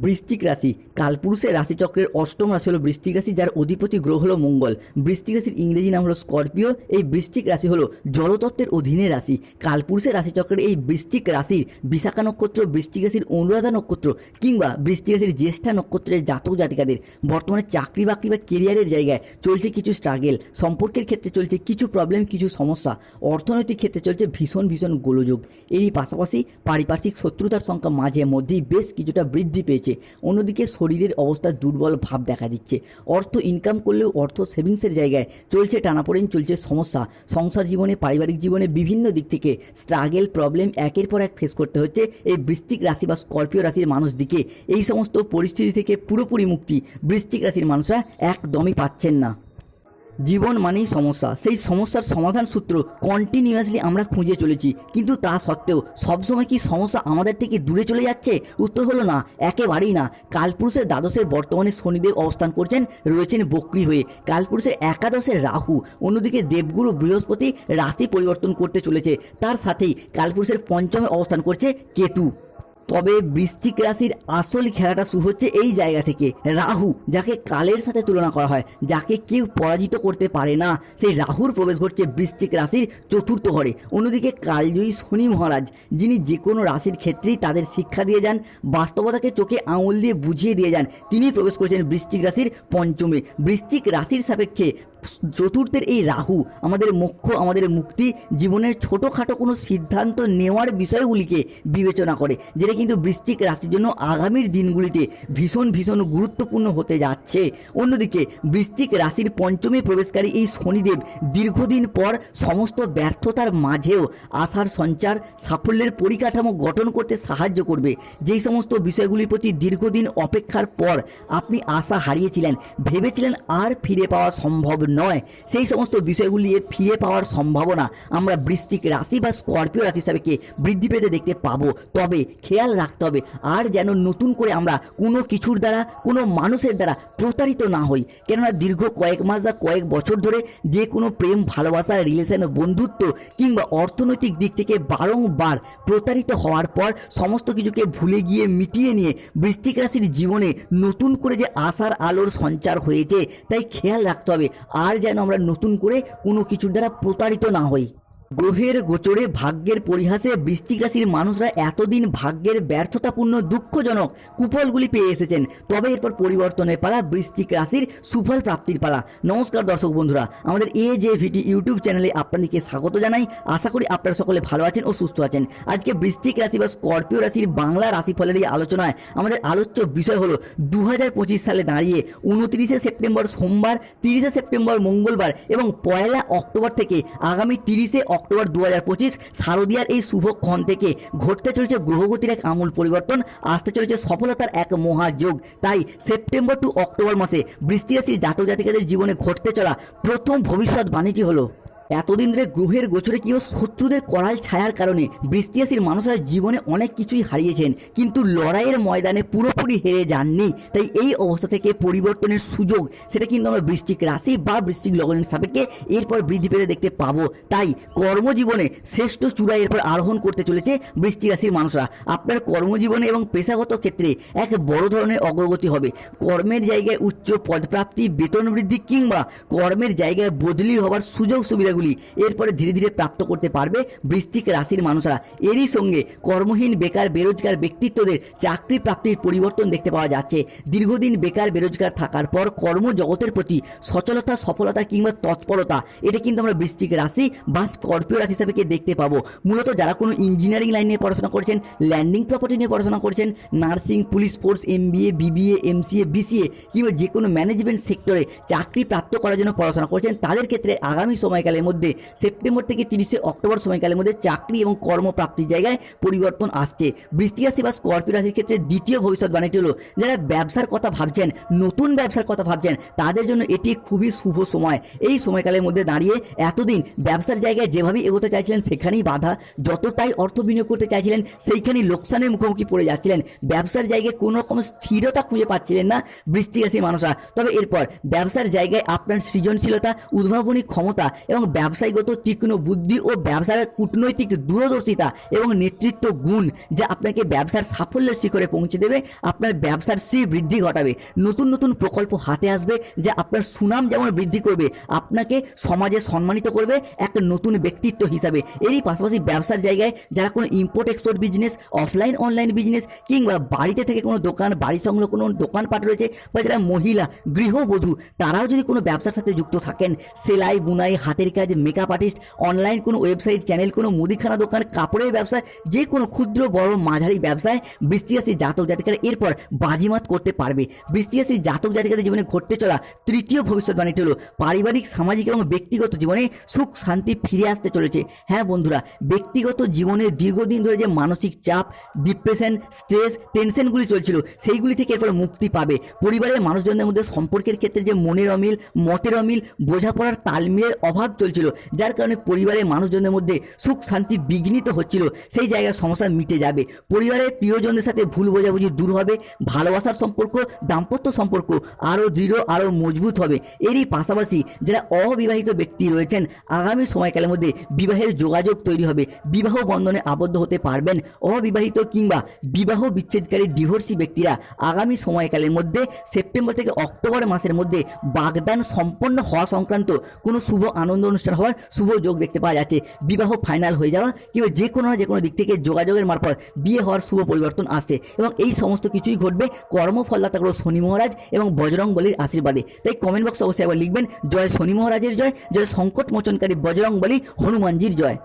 বৃশ্চিক রাশি। কালপুরুষের রাশিচক্রের অষ্টম রাশি হলো বৃশ্চিক রাশি, যার অধিপতি গ্রহ হলো মঙ্গল। বৃশ্চিক রাশির ইংরেজি নাম হলো স্করপিও। এই বৃশ্চিক রাশি হলো জলতত্ত্বের অধীনে রাশি। কালপুরুষের রাশিচক্রের এই বৃশ্চিক রাশির বিশাখা নক্ষত্র, বৃশ্চিক রাশির অনুরাধা নক্ষত্র কিংবা বৃশ্চিক রাশির জ্যেষ্ঠা নক্ষত্রের জাতক জাতিকাদের। বর্তমানে চাকরি বাকরি বা কেরিয়ারের জায়গায় চলছে কিছু স্ট্রাগেল সম্পর্কের ক্ষেত্রে চলছে কিছু প্রবলেম কিছু সমস্যা। অর্থনৈতিক ক্ষেত্রে চলছে ভীষণ ভীষণ গোলযোগ। এরই পাশাপাশি পারিপার্শ্বিক শত্রুতার সংখ্যা মাঝে মধ্যেই বেশ কিছুটা বৃদ্ধি পেয়েছে। অন্যদিকে শরীরের অবস্থা দুর্বল ভাব দেখা দিচ্ছে। অর্থ ইনকাম করলেও অর্থ সেভিংসের জায়গায় চলছে টানাপোড়েন, চলছে সমস্যা। সংসার জীবনে, পারিবারিক জীবনে বিভিন্ন দিক থেকে স্ট্রাগেল প্রবলেম একের পর এক ফেস করতে হচ্ছে এই বৃষ্টিক রাশি বা স্করপিও রাশির মানুষ দিকে এই সমস্ত পরিস্থিতি থেকে পুরোপুরি মুক্তি বৃষ্টিক রাশির মানুষরা একদমই পাচ্ছেন না। জীবন মানেই সমস্যা। সেই সমস্যার সমাধান সূত্র কন্টিনিউয়াসলি আমরা খুঁজে চলেছি। কিন্তু তা সত্ত্বেও সবসময় কি সমস্যা আমাদের থেকে দূরে চলে যাচ্ছে? উত্তর হলো না, একেবারেই না। কালপুরুষের দ্বাদশের বর্তমানে শনিদেব অবস্থান করছেন, রয়েছেন বক্রি হয়ে। কালপুরুষের একাদশের রাহু, অন্যদিকে দেবগুরু বৃহস্পতি রাশি পরিবর্তন করতে চলেছে। তার সাথেই কালপুরুষের পঞ্চমে অবস্থান করছে কেতু। তবে বৃশ্চিক রাশির আসল খেলাটা শুরু হচ্ছে এই জায়গা থেকে। রাহু, যাকে কালের সাথে তুলনা করা হয়, যাকে কেউ পরাজিত করতে পারে না সেই রাহুর প্রবেশ ঘটছে বৃশ্চিক রাশির চতুর্থ ঘরে। অন্যদিকে কালজয়ী শনি মহারাজ, যিনি যে কোনো রাশির ক্ষেত্রেই তাদের শিক্ষা দিয়ে যান, বাস্তবতাকে চোখে আঙুল দিয়ে বুঝিয়ে দিয়ে যান, তিনি প্রবেশ করেছেন বৃশ্চিক রাশির পঞ্চমে। বৃশ্চিক রাশির সাপেক্ষে চতুর্থের এই রাহু আমাদের মোক্ষ, আমাদের মুক্তি জীবনের ছোটোখাটো কোনো সিদ্ধান্ত নেওয়ার বিষয়গুলিকে বিবেচনা করে, যেটা কিন্তু বৃশ্চিক রাশির জন্য আগামীর দিনগুলিতে ভীষণ ভীষণ গুরুত্বপূর্ণ হতে যাচ্ছে। অন্যদিকে বৃষ্টিক রাশির পঞ্চমে প্রবেশকারী এই শনিদেব দীর্ঘদিন পর সমস্ত ব্যর্থতার মাঝেও আশার সঞ্চার, সাফল্যের পরিকাঠামো গঠন করতে সাহায্য করবে। যেই সমস্ত বিষয়গুলির প্রতি দীর্ঘদিন অপেক্ষার পর আপনি আশা হারিয়েছিলেন, ভেবেছিলেন আর ফিরে পাওয়া সম্ভব নয়। সেই সমস্ত বিষয়গুলি ফিরে পাওয়ার সম্ভাবনা আমরা বৃষ্টিক রাশি বা স্করপিও রাশি হিসাবে বৃদ্ধি পেতে দেখতে পাবো? তবে খেয়াল রাখতে হবে, আর যেন নতুন করে আমরা কোনো কিছুর দ্বারা, কোনো মানুষের দ্বারা প্রতারিত না হই। কেননা দীর্ঘ কয়েক মাস বা কয়েক বছর ধরে যে কোনো প্রেম, ভালোবাসা রিলেশন বন্ধুত্ব কিংবা অর্থনৈতিক দিক থেকে বারংবার প্রতারিত হওয়ার পর সমস্ত কিছুকে ভুলে গিয়ে মিটিয়ে নিয়ে বৃষ্টিক রাশির জীবনে নতুন করে যে আশার আলোর সঞ্চার হয়েছে, তাই খেয়াল রাখতে হবে আর যেন আমরা নতুন করে কোনো কিছুর দ্বারা প্রতারিত না হই। গ্রহের গোচরে ভাগ্যের পরিহাসে বৃশ্চিক রাশির মানুষরা এতদিন ভাগ্যের ব্যর্থতাপূর্ণ, দুঃখজনক কুফলগুলি পেয়ে এসেছেন। তবে এরপর পরিবর্তনের পালা বৃষ্টিক রাশির সুফল প্রাপ্তির পালা। নমস্কার দর্শক বন্ধুরা, আমাদের এ যে ভিটি ইউটিউব চ্যানেলে আপনাদেরকে স্বাগত জানাই। আশা করি আপনারা সকলে ভালো আছেন ও সুস্থ আছেন। আজকে বৃষ্টিক রাশি বা স্করপিও রাশির বাংলা রাশিফলের এই আলোচনায় আমাদের আলোচ্য বিষয় হলো দু হাজার পঁচিশ সালে দাঁড়িয়ে উনত্রিশে সেপ্টেম্বর সোমবার, তিরিশে সেপ্টেম্বর মঙ্গলবার এবং পয়লা অক্টোবর থেকে আগামী তিরিশে অক্টোবর দু হাজার পঁচিশ শারদীয়ার এই শুভক্ষণ থেকে ঘটতে চলেছে গ্রহগতির এক আমূল পরিবর্তন, আসতে চলেছে সফলতার এক মহাযোগ। তাই সেপ্টেম্বর টু অক্টোবর মাসে বৃষ্টি রাশির জাতক জাতিকাদের জীবনে ঘটতে চলা প্রথম ভবিষ্যৎ বাণীটি হলো এতদিন ধরে গ্রহের গোচরে কেউ শত্রুদের করাল ছায়ার কারণে বৃষ্টি রাশির মানুষরা জীবনে অনেক কিছুই হারিয়েছেন, কিন্তু লড়াইয়ের ময়দানে পুরোপুরি হেরে যাননি। তাই এই অবস্থা থেকে পরিবর্তনের সুযোগ, সেটা কিন্তু আমরা বৃষ্টিক রাশি বা বৃষ্টিক লগনের সাপেক্ষে এরপর বৃদ্ধি পেতে দেখতে পাবো। তাই কর্মজীবনে শ্রেষ্ঠ চূড়ায় এরপর আরোহণ করতে চলেছে বৃষ্টি রাশির মানুষরা। আপনার কর্মজীবনে এবং পেশাগত ক্ষেত্রে এক বড় ধরনের অগ্রগতি হবে। কর্মের জায়গায় উচ্চ পদপ্রাপ্তি, বেতন বৃদ্ধি কিংবা কর্মের জায়গায় বদলি হওয়ার সুযোগ সুবিধাগুলি এরপরে ধীরে ধীরে প্রাপ্ত করতে পারবে বৃশ্চিক রাশির মানুষরা। এরই সঙ্গে কর্মহীন বেকার বেরোজগার ব্যক্তিত্বদের চাকরি প্রাপ্তির পরিবর্তন দেখতে পাওয়া যাচ্ছে। দীর্ঘদিন বেকার বেরোজগার থাকার পর কর্মজগতের প্রতি সচলতা, সফলতা কিংবা তৎপরতা, এটা কিন্তু আমরা বৃশ্চিক রাশি বা স্করপিও রাশি হিসাবে দেখতে পাবো। মূলত যারা কোনো ইঞ্জিনিয়ারিং লাইন নিয়ে পড়াশোনা করছেন, ল্যান্ডিং প্রপার্টি নিয়ে পড়াশোনা করছেন, nursing, police force M MBA, BBA, MCA, BCA কিংবা যে কোনো ম্যানেজমেন্ট সেক্টরে চাকরি প্রাপ্ত করার জন্য পড়াশোনা করছেন, তাদের ক্ষেত্রে আগামী সময়কালের মধ্যে সেপ্টেম্বর থেকে তিরিশে অক্টোবর সময়কালের মধ্যে চাকরি এবং কর্মপ্রাপ্তির জায়গায় পরিবর্তন আসছে। বৃষ্টি রাশি বা স্করপিও রাশির ক্ষেত্রে দ্বিতীয় ভবিষ্যৎবাণীটি হলো, যারা ব্যবসার কথা ভাবছেন, নতুন ব্যবসার কথা ভাবছেন, তাদের জন্য এটি খুবই শুভ সময়। এই সময়কালের মধ্যে দাঁড়িয়ে এতদিন ব্যবসার জায়গায় যেভাবে এগোতে চাইছিলেন, সেখানেই বাধা, যতটাই অর্থ বিনিয়োগ করতে চাইছিলেন, সেইখানেই লোকসানের মুখোমুখি পড়ে যাচ্ছিলেন। ব্যবসার জায়গায় কোনো রকম স্থিরতা খুঁজে পাচ্ছিলেন না বৃষ্টি রাশির মানুষরা। তবে এরপর ব্যবসার জায়গায় আপনার সৃজনশীলতা, উদ্ভাবনী ক্ষমতা এবং ব্যবসায়িকগত তীক্ষ্ণ বুদ্ধি ও ব্যবসার কূটনৈতিক দূরদর্শিতা এবং নেতৃত্ব গুণ যা আপনাকে ব্যবসার সাফল্যের শিখরে পৌঁছে দেবে, আপনার ব্যবসার শ্রী বৃদ্ধি ঘটাবে। নতুন নতুন প্রকল্প হাতে আসবে যা আপনার সুনাম যেমন বৃদ্ধি করবে, আপনাকে সমাজে সম্মানিত করবে এক নতুন ব্যক্তিত্ব হিসাবে। এরই পাশাপাশি ব্যবসার জায়গায় যারা কোনো import export business offline online business কিংবা বাড়িতে থেকে কোনো দোকান, বাড়ি সংলগ্ন কোনো দোকানপাট রয়েছে বা যারা মহিলা, গৃহবধূ, তারাও যদি কোনো ব্যবসার সাথে যুক্ত থাকেন, সেলাই, বুনাই, হাতের কাজ মেকআপ আর্টিস্ট অনলাইন কোনো ওয়েবসাইট চ্যানেল কোনো মুদিখানা দোকান, কাপড়ের ব্যবসা, যে কোনো ক্ষুদ্র, বড়, মাঝারি ব্যবসায় বৃষ্টিরাশি জাতক জাতিকারা, এরপর বাজিমাত করতে পারবে। বৃষ্টিরাশি জাতক জাতিকাদের জীবনে ঘটতে চলা তৃতীয় ভবিষ্যৎবাণীটি হলো পারিবারিক, সামাজিক এবং ব্যক্তিগত জীবনে সুখ, শান্তি ফিরে আসতে চলেছে। হ্যাঁ বন্ধুরা, ব্যক্তিগত জীবনে দীর্ঘদিন ধরে যে মানসিক চাপ ডিপ্রেশন স্ট্রেস টেনশনগুলি চলছিল, সেইগুলি থেকে এরপর মুক্তি পাবে। পরিবারের মানুষজনদের মধ্যে সম্পর্কের ক্ষেত্রে যে মনের অমিল, মতের অমিল, বোঝাপড়ার তালমিলের অভাব চলছিল, যার কারণে পরিবারের মানুষজনদের মধ্যে সুখ শান্তি বিঘ্নিত হচ্ছিল। সেই জায়গার সমস্যা মিটে যাবে। পরিবারের প্রিয়জনদের সাথে ভুল বোঝাবুঝি দূর হবে, ভালোবাসার সম্পর্ক, দাম্পত্য সম্পর্ক আরও দৃঢ়, আরও মজবুত হবে। এরই পাশাপাশি যারা অবিবাহিত ব্যক্তি রয়েছেন, আগামী সময়কালের মধ্যে বিবাহের যোগাযোগ তৈরি হবে। বিবাহ বন্ধনে আবদ্ধ হতে পারবেন অবিবাহিত কিংবা বিবাহ বিচ্ছেদকারী ডিভোর্সি ব্যক্তিরা আগামী সময়কালের মধ্যে সেপ্টেম্বর থেকে অক্টোবর মাসের মধ্যে বাগদান সম্পন্ন হওয়া সংক্রান্ত কোনো শুভ আনন্দ অনুষ্ঠান হওয়ার শুভ যোগ দেখতে পাওয়া যাচ্ছে। বিবাহ ফাইনাল হয়ে যাওয়া কিংবা যে কোনো না যে কোনো দিক থেকে যোগাযোগের মারফত বিয়ে হওয়ার শুভ পরিবর্তন আসছে এবং এই সমস্ত কিছুই ঘটবে কর্মফলদাতা গ্রহ শনি মহারাজ এবং বজরং বলির আশীর্বাদে। তাই কমেন্ট বক্সে অবশ্যই একবার লিখবেন, জয় শনি মহারাজের জয় জয় সংকট মোচনকারী বজরং বলি হনুমানজির জয়।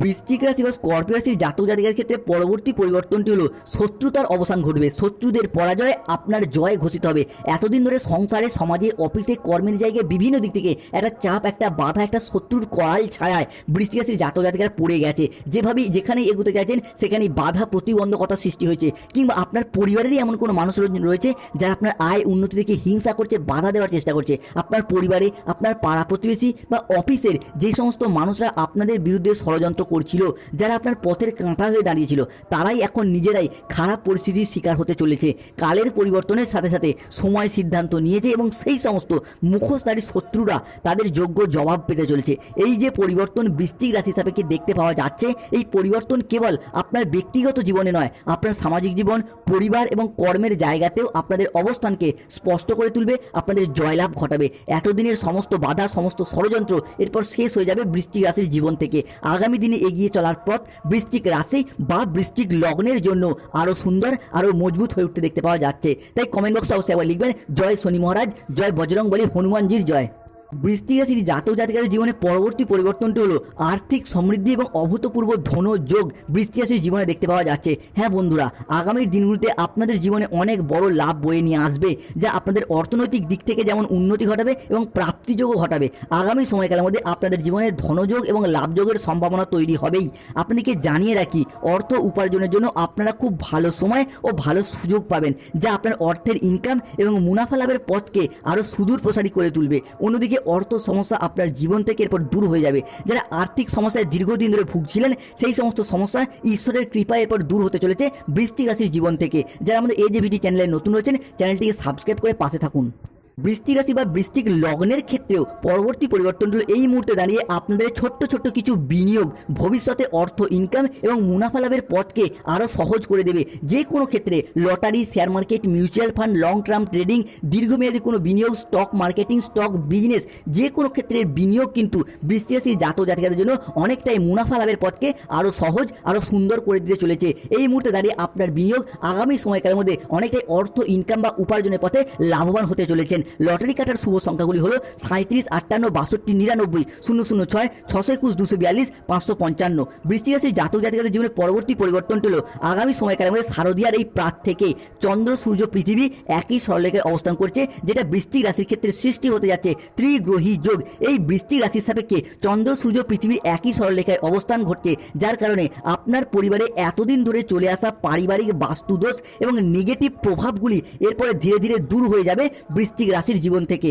বৃশ্চিক রাশি বা স্কর্পিও রাশির জাতক জাতিকার ক্ষেত্রে পরবর্তী পরিবর্তনটি হলো শত্রুতার অবসান ঘটবে। শত্রুদের পরাজয় আপনার জয় ঘোষিত হবে। এতদিন ধরে সংসারে, সমাজে, অফিসে, কর্মের জায়গায় বিভিন্ন দিক থেকে একটা চাপ, একটা বাধা, একটা শত্রুর করাল ছায়ায় বৃষ্টি রাশির জাতক জাতিকার পড়ে গেছে। যেভাবে যেখানে এগোতে চাইছেন সেখানে বাধা প্রতিবন্ধকতা সৃষ্টি হয়েছে। কিংবা আপনার পরিবারেরই এমন কোনো মানুষ রয়েছে, যারা আপনার আয় উন্নতি থেকে হিংসা করছে, বাধা দেওয়ার চেষ্টা করছে। আপনার পরিবারে, আপনার পাড়া প্রতিবেশী বা অফিসের যে সমস্ত মানুষরা আপনাদের বিরুদ্ধে ষড়যন্ত্র করছিল, যারা আপনার পথের কাঁটা হয়ে দাঁড়িয়েছিল। তারাই এখন নিজেরাই খারাপ পরিস্থিতির শিকার হতে চলেছে। কালের পরিবর্তনের সাথে সাথে সময় সিদ্ধান্ত নিয়েছে এবং সেই সমস্ত মুখোশধারী শত্রুরা তাদের যোগ্য জবাব পেতে চলেছে। এই যে পরিবর্তন বৃষ্টিক রাশি সাপেক্ষে দেখতে পাওয়া যাচ্ছে, এই পরিবর্তন কেবল আপনার ব্যক্তিগত জীবনে নয়, আপনার সামাজিক জীবন, পরিবার এবং কর্মের জায়গাতেও আপনাদের অবস্থানকে স্পষ্ট করে তুলবে, আপনাদের জয়লাভ ঘটাবে। এতদিনের সমস্ত বাধা, সমস্ত ষড়যন্ত্র এরপর শেষ হয়ে যাবে বৃষ্টিক রাশির জীবন থেকে। আগামী দিনে এগিয়ে চলার পথ বৃষ্টিক রাশি বা বৃষ্টিক লগ্নের জন্য আরও সুন্দর আরও মজবুত হয়ে উঠতে দেখতে পাওয়া যাচ্ছে। তাই কমেন্ট বক্সে অবশ্যই একবার লিখবেন। জয় শনি মহারাজ, জয় বজরং বলি, হনুমানজির জয়। বৃষ্টি রাশির জাতক জাতিকাদের জীবনে পরবর্তী পরিবর্তনটি হলো আর্থিক সমৃদ্ধি এবং অভূতপূর্ব ধন যোগ বৃষ্টি রাশির জীবনে দেখতে পাওয়া যাচ্ছে। হ্যাঁ বন্ধুরা আগামীর দিনগুলিতে আপনাদের জীবনে অনেক বড় লাভ বয়ে নিয়ে আসবে, যা আপনাদের অর্থনৈতিক দিক থেকে যেমন উন্নতি ঘটাবে এবং প্রাপ্তিযোগও ঘটাবে। আগামী সময়কালের মধ্যে আপনাদের জীবনে ধনযোগ এবং লাভযোগের সম্ভাবনা তৈরি হবেই। আপনাদেরকে জানিয়ে রাখি, অর্থ উপার্জনের জন্য আপনারা খুব ভালো সময় ও ভালো সুযোগ পাবেন, যা আপনার অর্থের ইনকাম এবং মুনাফা লাভের পথকে আরও সুদূর প্রসারী করে তুলবে। অন্যদিকে অর্থ সমস্যা আপনার জীবন থেকে এরপর দূর হয়ে যাবে। যারা আর্থিক সমস্যায় দীর্ঘদিন ধরে ভুগছিলেন, সেই সমস্ত সমস্যা ঈশ্বরের কৃপায় এরপর দূর হতে চলেছে বৃষ্টি রাশির জীবন থেকে। যারা আমাদের এই যে ভিডি চ্যানেলে নতুন রয়েছেন চ্যানেলটিকে সাবস্ক্রাইব করে পাশে থাকুন। বৃষ্টি রাশি বা বৃষ্টিক লগ্নের ক্ষেত্রেও পরবর্তী পরিবর্তন পরিবর্তনগুলো এই মুহূর্তে দাঁড়িয়ে আপনাদের ছোট্ট ছোট্ট কিছু বিনিয়োগ, ভবিষ্যতে অর্থ ইনকাম এবং মুনাফা লাভের পথকে আরও সহজ করে দেবে। যে কোনো ক্ষেত্রে lottery share market mutual fund long term trading দীর্ঘমেয়াদী কোনো বিনিয়োগ স্টক মার্কেটিং স্টক বিজনেস যে কোনো ক্ষেত্রে বিনিয়োগ কিন্তু বৃষ্টি রাশির জাত জাতিকাদের জন্য অনেকটাই মুনাফা লাভের পথকে আরও সহজ, আরও সুন্দর করে দিতে চলেছে। এই মুহূর্তে দাঁড়িয়ে আপনার বিনিয়োগ আগামী সময়কালের মধ্যে অনেকটাই অর্থ ইনকাম বা উপার্জনের পথে লাভবান হতে চলেছেন। লটারি কাটার শুভ সংখ্যাগুলি হলো সাঁত্রিশ আটান্ন, বাষট্টি, নিরানব্বই, শূন্য শূন্য, ছয়, ছশো একুশ, দুশো বিয়াল্লিশ, পাঁচশো পঞ্চান্ন। বৃষ্টি রাশির জাতক জাতিকাদের জীবনে পরবর্তী পরিবর্তনটি হলো আগামী সময়কালের মধ্যে শারদীয়ার এই প্রাত থেকে চন্দ্র, সূর্য, পৃথিবী একই সরলেখায় অবস্থান করছে, যেটা বৃষ্টি রাশির ক্ষেত্রে সৃষ্টি হতে যাচ্ছে ত্রিগ্রহী যোগ। এই বৃষ্টি রাশির সাপেক্ষে চন্দ্র, সূর্য, পৃথিবী একই সরলরেখায় অবস্থান ঘটছে, যার কারণে আপনার পরিবারে এতদিন ধরে চলে আসা পারিবারিক বাস্তুদোষ এবং নেগেটিভ প্রভাবগুলি এরপরে ধীরে ধীরে দূর হয়ে যাবে বৃশ্চিক রাশির জীবন থেকে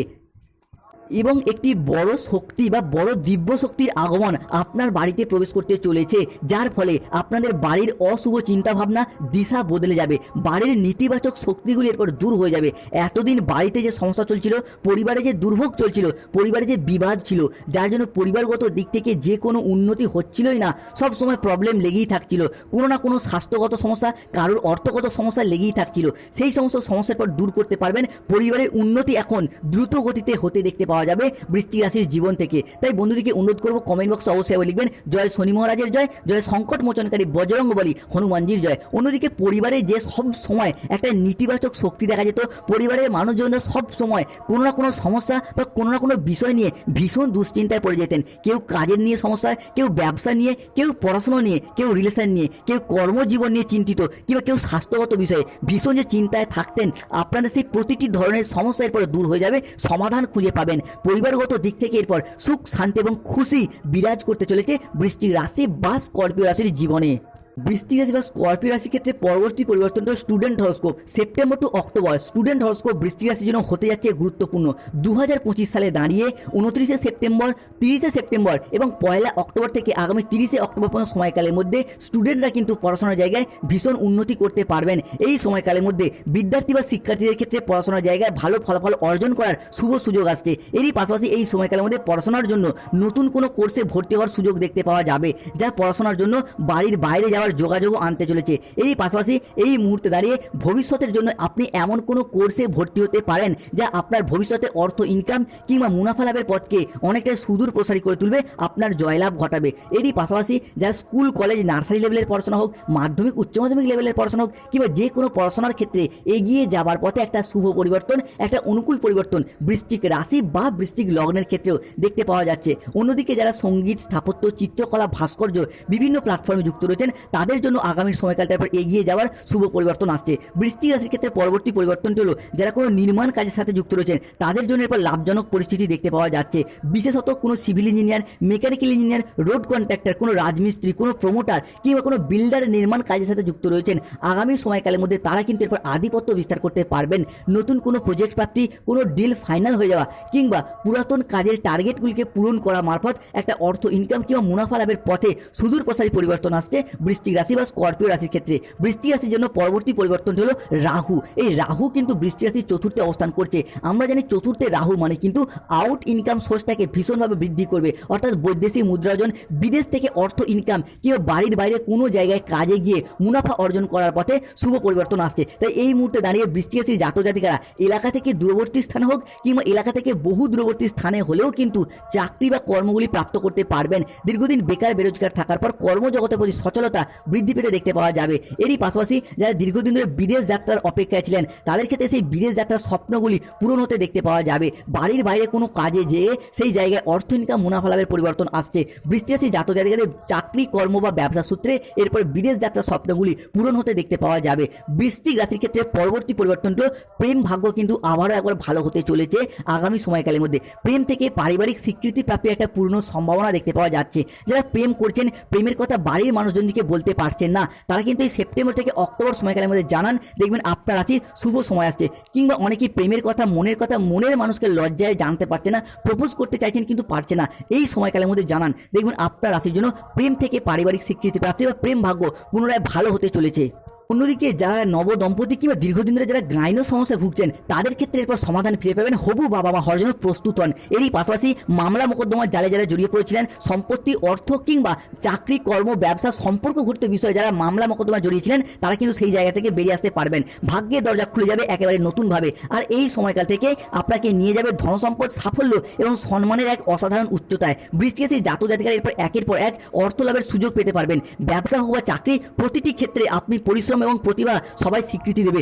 এবং একটি বড় শক্তি বা বড় দিব্য শক্তির আগমন আপনার বাড়িতে প্রবেশ করতে চলেছে, যার ফলে আপনাদের বাড়ির অশুভ চিন্তাভাবনা দিশা বদলে যাবে, বাড়ির নেতিবাচক শক্তিগুলি এরপর দূর হয়ে যাবে। এতদিন বাড়িতে যে সমস্যা চলছিল, পরিবারে যে দুর্ভোগ চলছিল, পরিবারে যে বিবাদ ছিল, যার জন্য পরিবারগত দিক থেকে যে কোনো উন্নতি হচ্ছিলই না, সব সময় প্রবলেম লেগেই থাকছিল। কোনো না কোনো স্বাস্থ্যগত সমস্যা, কারোর অর্থগত সমস্যা লেগেই থাকছিল। সেই সমস্ত সমস্যার পর দূর করতে পারবেন পরিবারের উন্নতি এখন দ্রুত গতিতে হতে দেখতে পাওয়া যাবে বৃষ্টি রাশির জীবন থেকে। তাই বন্ধুদিকে অনুরোধ করব কমেন্ট বক্সে অবশ্যই লিখবেন, জয় শনি মহারাজের জয় জয় সংকট মোচনকারী বজরঙ্গ বলি, হনুমানজির জয়। অন্যদিকে পরিবারে যে সব সময় একটা নেতিবাচক শক্তি দেখা যেত, পরিবারের মানুষজন সব সময় কোনো না কোনো সমস্যা বা কোনো না কোনো বিষয় নিয়ে ভীষণ দুশ্চিন্তায় পড়ে যেতেন। কেউ কাজের নিয়ে সমস্যা, কেউ ব্যবসা নিয়ে, কেউ পড়াশোনা নিয়ে, কেউ রিলেশন নিয়ে, কেউ কর্মজীবন নিয়ে চিন্তিত কিংবা কেউ স্বাস্থ্যগত বিষয়ে ভীষণ যে চিন্তায় থাকতেন, আপনাদের সেই প্রতিটি ধরনের সমস্যা এরপরে দূর হয়ে যাবে, সমাধান খুঁজে পাবেন। পরিবারগত দিক থেকে এরপর সুখ, শান্তি এবং খুশি বিরাজ করতে চলেছে বৃষ্টি রাশি বা স্করপিও রাশির জীবনে। বৃষ্টি রাশি বা স্করপিও রাশির ক্ষেত্রে পরবর্তী পরিবর্তনটা student horoscope September to October student horoscope বৃষ্টি রাশির জন্য হতে যাচ্ছে গুরুত্বপূর্ণ। দু হাজার পঁচিশ সালে দাঁড়িয়ে উনত্রিশে সেপ্টেম্বর তিরিশে সেপ্টেম্বর এবং পয়লা অক্টোবর থেকে আগামী তিরিশে অক্টোবর পর্যন্ত সময়কালের মধ্যে স্টুডেন্টরা কিন্তু পড়াশোনার জায়গায় ভীষণ উন্নতি করতে পারবেন। এই সময়কালের মধ্যে বিদ্যার্থী বা শিক্ষার্থীদের ক্ষেত্রে পড়াশোনার জায়গায় ভালো ফলাফল অর্জন করার শুভ সুযোগ আসছে। এরই পাশাপাশি এই সময়কালের মধ্যে পড়াশোনার জন্য নতুন কোনো কোর্সে ভর্তি হওয়ার সুযোগ দেখতে পাওয়া যাবে, যা পড়াশোনার জন্য বাড়ির বাইরে যাওয়ার যোগাযোগও আনতে চলেছে। এরই পাশাপাশি এই মুহূর্তে দাঁড়িয়ে ভবিষ্যতের জন্য আপনি এমন কোনো কোর্সে ভর্তি হতে পারেন যা আপনার ভবিষ্যতে অর্থ ইনকাম কিংবা মুনাফা লাভের পথকে অনেকটাই সুদূর প্রসারী করে তুলবে, আপনার জয়লাভ ঘটাবে। এরই পাশাপাশি যারা স্কুল কলেজ নার্সারি লেভেলের পড়াশোনা হোক, মাধ্যমিক, উচ্চ মাধ্যমিক লেভেলের পড়াশোনা হোক, কিংবা যে কোনো পড়াশোনার ক্ষেত্রে এগিয়ে যাবার পথে একটা শুভ পরিবর্তন, একটা অনুকূল পরিবর্তন বৃষ্টিক রাশি বা বৃষ্টিক লগ্নের ক্ষেত্রেও দেখতে পাওয়া যাচ্ছে। অন্যদিকে যারা সংগীত, স্থাপত্য, চিত্রকলা, ভাস্কর্য, বিভিন্ন প্ল্যাটফর্মে যুক্ত রয়েছেন তাদের জন্য আগামী সময়কালটার পর এগিয়ে যাওয়ার শুভ পরিবর্তন আসছে। বৃষ্টি রাশির ক্ষেত্রে পরবর্তী পরিবর্তনটি হলো, যারা কোনো নির্মাণ কাজের সাথে যুক্ত রয়েছেন, তাদের জন্য এরপর লাভজনক পরিস্থিতি দেখতে পাওয়া যাচ্ছে। বিশেষত কোনো civil engineer, mechanical engineer, road contractor, কোনো রাজমিস্ত্রি, কোনো প্রমোটার কিংবা কোনো বিল্ডার নির্মাণ কাজের সাথে যুক্ত রয়েছেন, আগামী সময়কালের মধ্যে তারা কিন্তু এরপর আধিপত্য বিস্তার করতে পারবেন। নতুন কোনো প্রজেক্ট প্রাপ্তি, কোনো ডিল ফাইনাল হয়ে যাওয়া কিংবা পুরাতন কাজের টার্গেটগুলিকে পূরণ করা মারফত একটা অর্থ ইনকাম কিংবা মুনাফা লাভের পথে সুদূর প্রসারী পরিবর্তন আসছে বৃষ্টিক রাশি বা স্করপিও রাশির ক্ষেত্রে বৃষ্টি রাশির জন্য পরবর্তী পরিবর্তন হলো রাহু। এই রাহু কিন্তু বৃষ্টি রাশির চতুর্থে অবস্থান করছে। আমরা জানি চতুর্থে রাহু মানে কিন্তু আউট ইনকাম সোর্সটাকে ভীষণভাবে বৃদ্ধি করবে। অর্থাৎ বৈদেশিক মুদ্রার্জন বিদেশ থেকে অর্থ ইনকাম কিংবা বাড়ির বাইরে কোনো জায়গায় কাজে গিয়ে মুনাফা অর্জন করার পথে শুভ পরিবর্তন আসছে। তাই এই মুহূর্তে দাঁড়িয়ে বৃষ্টি রাশির জাতজাতিকারা এলাকা থেকে দূরবর্তী স্থানে হোক কিংবা এলাকা থেকে বহু দূরবর্তী স্থানে হলেও কিন্তু চাকরি বা কর্মগুলি প্রাপ্ত করতে পারবেন। দীর্ঘদিন বেকার বেরোজগার থাকার পর কর্মজগতের প্রতি সচলতা বৃদ্ধি পেতে দেখতে পাওয়া যাবে। এরই পাশাপাশি যারা দীর্ঘদিন ধরে বিদেশ যাত্রার অপেক্ষায় ছিলেন, তাদের ক্ষেত্রে সেই বিদেশ যাত্রার স্বপ্নগুলি পূরণ হতে দেখতে পাওয়া যাবে। বাড়ির বাইরে কোনো কাজে যেয়ে সেই জায়গায় অর্থ ইনকাম মুনাফা লাভের পরিবর্তন আসছে। বৃষ্টি জাতক জাতিকাদের চাকরি, কর্ম বা ব্যবসা সূত্রে এরপর বিদেশ যাত্রার স্বপ্নগুলি পূরণ হতে দেখতে পাওয়া যাবে। বৃষ্টিক রাশির ক্ষেত্রে পরবর্তী পরিবর্তনটা প্রেম ভাগ্য কিন্তু আবারও একবার ভালো হতে চলেছে আগামী সময়কালের মধ্যে। প্রেম থেকে পারিবারিক স্বীকৃতি প্রাপ্তির একটা পূর্ণ সম্ভাবনা দেখতে পাওয়া যাচ্ছে। যারা প্রেম করছেন, প্রেমের কথা বাড়ির মানুষজনকে বলতে পারছেন না। তারা কিন্তু এই সেপ্টেম্বর থেকে অক্টোবর সময়কালের মধ্যে জানান, দেখবেন আপনার রাশির শুভ সময় আসছে। কিংবা অনেকেই প্রেমের কথা, মনের কথা, মনের মানুষকে লজ্জায় জানতে পারছে না, প্রপোজ করতে চাইছেন কিন্তু পারছে না। এই সময়কালের মধ্যে জানান, দেখবেন আপনার রাশির জন্য প্রেম থেকে পারিবারিক স্বীকৃতি প্রাপ্তি বা প্রেম ভাগ্য পুনরায় ভালো হতে চলেছে। অন্যদিকে যারা নব দম্পতি কিংবা দীর্ঘদিন ধরে যারা গ্রাইন সমস্যায় ভুগছেন, তাদের ক্ষেত্রে এরপর সমাধান ফিরে পাবেন হবু বাবা মা হওয়ার জন্য প্রস্তুত হন। এরই পাশাপাশি মামলা মোকদ্দমার জালে যারা জড়িয়ে পড়েছিলেন সম্পত্তি, অর্থ কিংবা চাকরি, কর্ম, ব্যবসা সম্পর্ক ঘুরতে বিষয়ে যারা মামলা মোকদ্দমা জড়িয়েছিলেন, তারা কিন্তু সেই জায়গা থেকে বেরিয়ে আসতে পারবেন। ভাগ্যের দরজা খুলে যাবে একেবারে নতুনভাবে। আর এই সময়কাল থেকে আপনাকে নিয়ে যাবে ধনসম্পদ, সাফল্য এবং সম্মানের এক অসাধারণ উচ্চতায়। বৃষ্টি জাত জাতিকার এরপর একের পর এক অর্থ লাভের সুযোগ পেতে পারবেন। ব্যবসা হোক বা চাকরি, প্রতিটি ক্ষেত্রে আপনি পরিশ্রম এবং প্রতিভা সবাই স্বীকৃতি দেবে।